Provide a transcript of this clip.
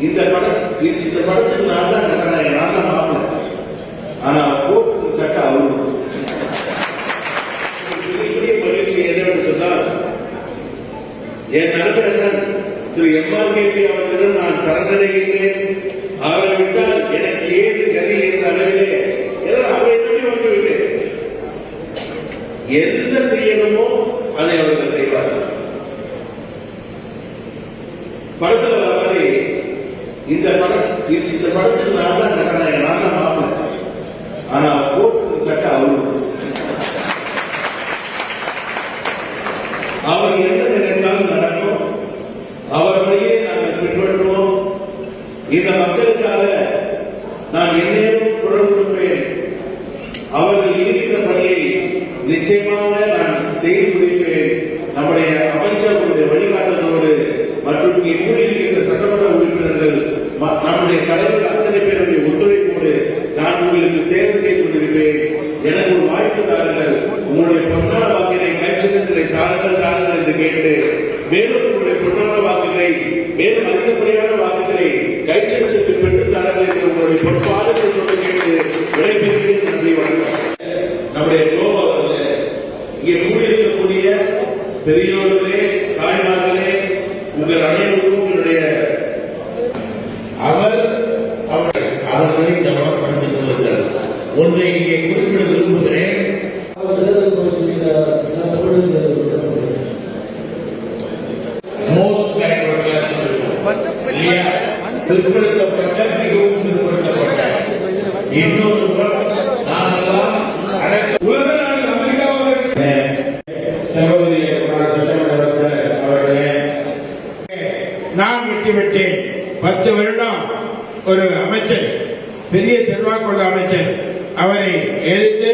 இந்த படம் இந்த- இந்த படத்துக்கு நான் தான் கதாநாயகன் நான் தான் மாப்பிள்ளை ஆனா போட்டு சட்டை அவரு பெரிய மகிழ்ச்சி என்னவென்று சொன்னால் என் நண்பர் எம் ஆர் கேபி அவர்களிடம் நான் சரணடைகிறேன். அவரை விட்டால் எனக்கு ஏது கதி என்ற அளவிலே ஏன்னா அவரை நம்பி வந்து விட்டேன் என்ன செய்யணுமோ அதை அவர்கள் இந்த படம் இந்த- படத்தில் நான் தான் கதாநாயகன் நான் தான் மாப்பிள்ளை ஆனா போட்டு சட்டை அவரு. அவர் என்ன நினைத்தாலும் நடக்கும். அவர் வழியே நாங்கள் பின்பற்றுவோம். இந்த மக்களுக்காக நான் என்னையும் குரல் கொடுப்பேன் அவர்கள் இருக்கிற பணியை நிச்சயமாக நான் செய்ய முடியும். எனக்கு உங்களுடைய பொன்னான வாக்கினை கைச்சட்டங்களை தாருங்கள் தாருங்கள் என்று கேட்டு மேலும் உங்களுடைய பொன்னான வாக்குகளை மேலும் அதிகப்படியான வாக்குகளை கைச்சட்டத்திற்கு பெற்று தாருங்கள் என்று உங்களுடைய பொற்பாதத்தை சொல்லி கேட்டு விடைபெறுகிறேன். நன்றி வணக்கம். நம்முடைய கோபம் அவர்களே இங்கே கூடியிருக்கக்கூடிய பெரியோர்களே தாய்மார்களே உங்கள் அனைவருக்கும் என்னுடைய அவர் அவர்கள் அவர்களை கவனப்படுத்திக் கொள்ளுங்கள். ஒன்றை இங்கே குறிப்பிட விரும்புகிறேன். பிற்படுத்தப்பட்ட மிகவும் பிற்படுத்தப்பட்ட இன்னொரு நான் விட்டுவிட்டேன் பத்து வருடம் ஒரு அமைச்சர் பெரிய செல்வாக்குள்ள அமைச்சர். அவரை எதிர்த்து